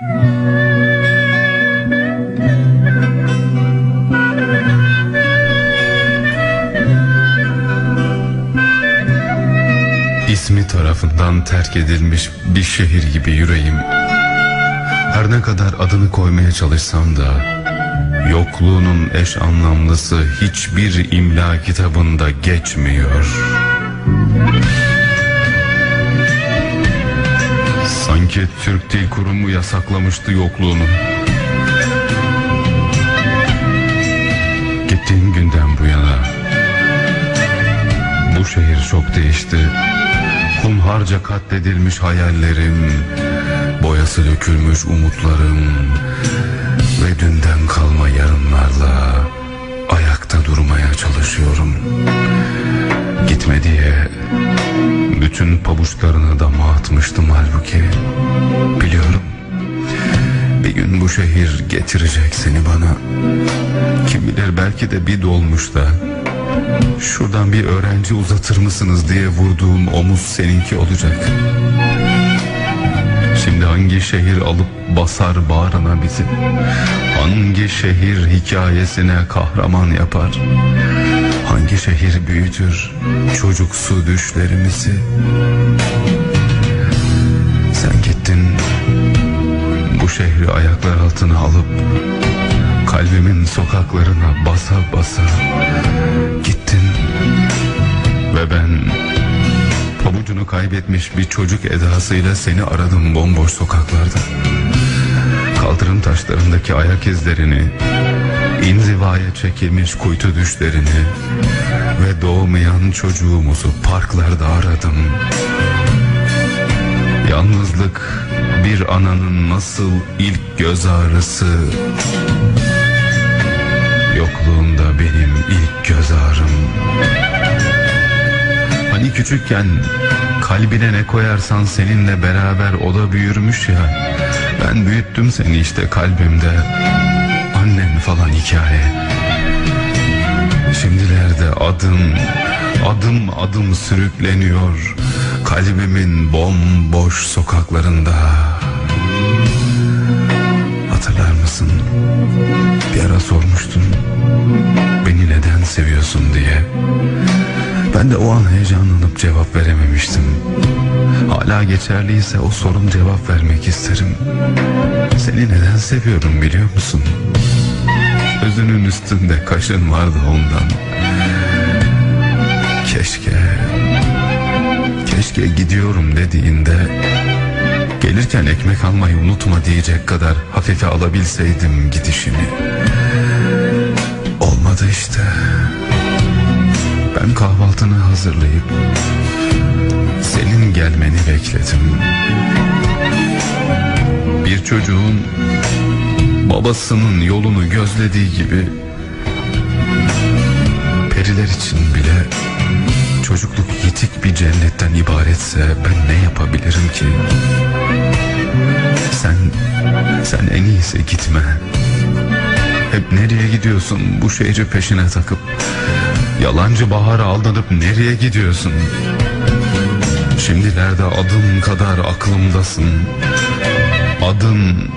İsmi tarafından terk edilmiş bir şehir gibi yüreğim. Her ne kadar adını koymaya çalışsam da yokluğunun eş anlamlısı hiçbir imla kitabında geçmiyor. Sanki Türk Dil Kurumu yasaklamıştı yokluğunu. Gittiğim günden bu yana bu şehir çok değişti. Hunharca katledilmiş hayallerim, boyası dökülmüş umutlarım ve dünden kalma yarınlarla ayakta durmaya çalışıyorum. Gitme diye bütün pabuçlarını dama atmıştım halbuki. Biliyorum bir gün bu şehir getirecek seni bana. Kim bilir belki de bir dolmuşta Şuradan bir öğrenci uzatır mısınız diye vurduğum omuz seninki olacak. Şimdi hangi şehir alıp basar bağrına bizi? Hangi şehir hikayesine kahraman yapar? Hangi şehir büyütür çocuksu düşlerimizi? Sen gittin bu şehri ayaklar altına alıp kalbimin sokaklarına basa basa gittin ve ben pabucunu kaybetmiş bir çocuk edasıyla seni aradım bomboş sokaklarda. Kaldırım taşlarındaki ayak izlerini, inzivaya çekilmiş kuytu düşlerini ve doğmayan çocuğumuzu parklarda aradım. Yalnızlık bir ananın nasıl ilk göz ağrısı? Yokluğunda benim ilk göz ağrım. Hani küçükken kalbine ne koyarsan seninle beraber o da büyürmüş ya. Ben büyüttüm seni işte kalbimde falan hikaye. Şimdilerde adım adım adım sürükleniyor. Kalbimin bomboş sokaklarında. Hatırlar mısın? Bir ara sormuştun Beni neden seviyorsun? diye. Ben de o an heyecanlanıp cevap verememiştim. Hala geçerliyse o sorun cevap vermek isterim. Seni neden seviyorum biliyor musun? Özünün üstünde kaşın vardı ondan. Keşke Keşke gidiyorum dediğinde Gelirken ekmek almayı unutma diyecek kadar hafife alabilseydim gidişimi. Olmadı işte. Ben kahvaltını hazırlayıp Senin gelmeni bekledim. Bir çocuğun Babasının yolunu gözlediği gibi Periler için bile Çocukluk yitik bir cennetten ibaretse ben ne yapabilirim ki? Sen, sen en iyisi gitme. Hep nereye gidiyorsun bu şehri peşine takıp? Yalancı bahara aldanıp nereye gidiyorsun? Şimdilerde adım kadar aklımdasın. Adın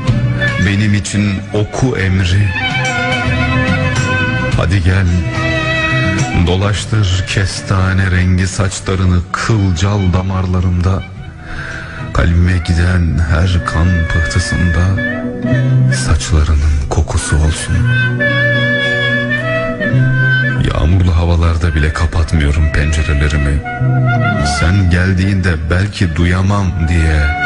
benim için oku emri. Hadi gel. Dolaştır kestane rengi saçlarını kılcal damarlarımda Kalbime giden her kan pıhtısında Saçlarının kokusu olsun Yağmurlu havalarda bile kapatmıyorum pencerelerimi Sen geldiğinde belki duyamam diye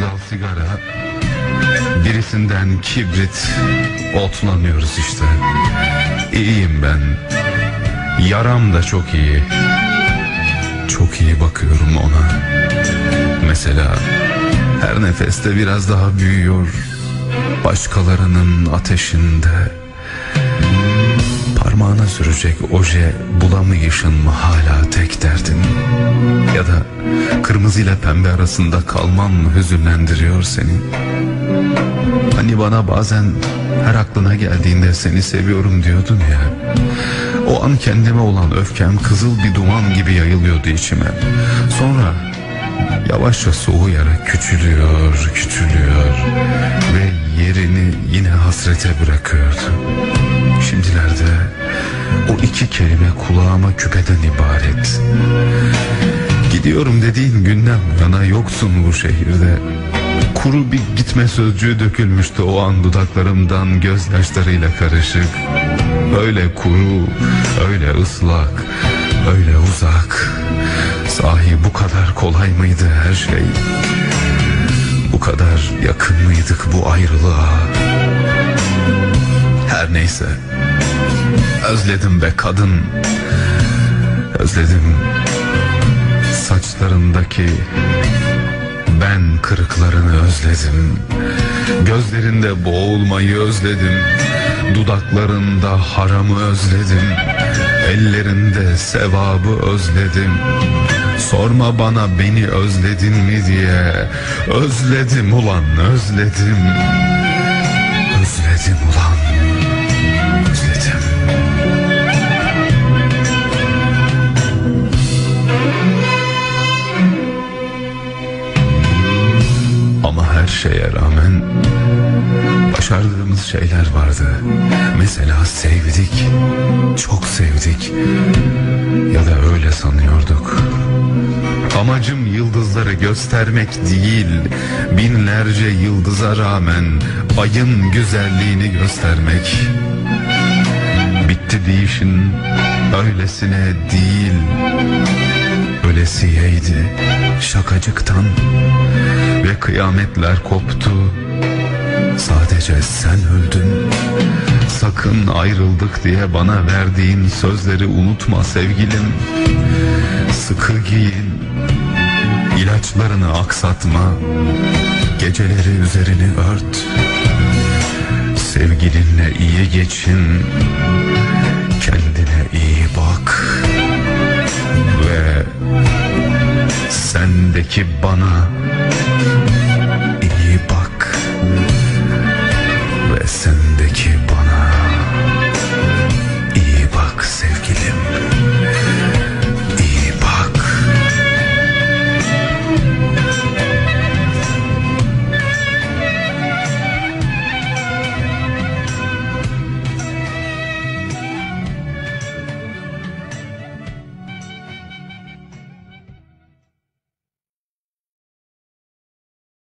dal sigara. Birisinden kibrit. Otlanıyoruz işte. İyiyim ben. Yaram da çok iyi. Çok iyi bakıyorum ona. Mesela Her nefeste biraz daha büyüyor. Başkalarının ateşinde Parmağına sürecek oje bulamayışın mı hala tek derdin? Ya da kırmızı ile pembe arasında kalman mı hüzünlendiriyor seni? Hani bana bazen her aklına geldiğinde seni seviyorum diyordun ya. O an kendime olan öfkem kızıl bir duman gibi yayılıyordu içime. Sonra yavaşça soğuyarak küçülüyor, küçülüyor ve yerini yine hasrete bırakıyordu. Şimdilerde o iki kelime kulağıma küpeden ibaret. Gidiyorum dediğin günden yana yoksun bu şehirde. Kuru bir gitme sözcüğü dökülmüştü o an dudaklarımdan gözyaşlarıyla karışık. Öyle kuru, öyle ıslak, öyle uzak. Sahi bu kadar kolay mıydı her şey? Bu kadar yakın mıydık bu ayrılığa? Her neyse. Özledim be kadın. Özledim saçlarındaki ben kırıklarını özledim. Gözlerinde boğulmayı özledim. Dudaklarında haramı özledim. Ellerinde sevabı özledim. Sorma bana beni özledin mi diye. Özledim ulan özledim. Özledim ulan. Şeye rağmen başardığımız şeyler vardı. Mesela sevdik, çok sevdik ya da öyle sanıyorduk. Amacım yıldızları göstermek değil, binlerce yıldıza rağmen ayın güzelliğini göstermek. Bitti deyişin öylesine değil, ölesiyeydi şakacıktan ve kıyametler koptu. Sadece sen öldün. Sakın ayrıldık diye bana verdiğin sözleri unutma sevgilim. Sıkı giyin. ilaçlarını aksatma. Geceleri üzerini ört. Sevgilinle iyi geçin. Ve sendeki bana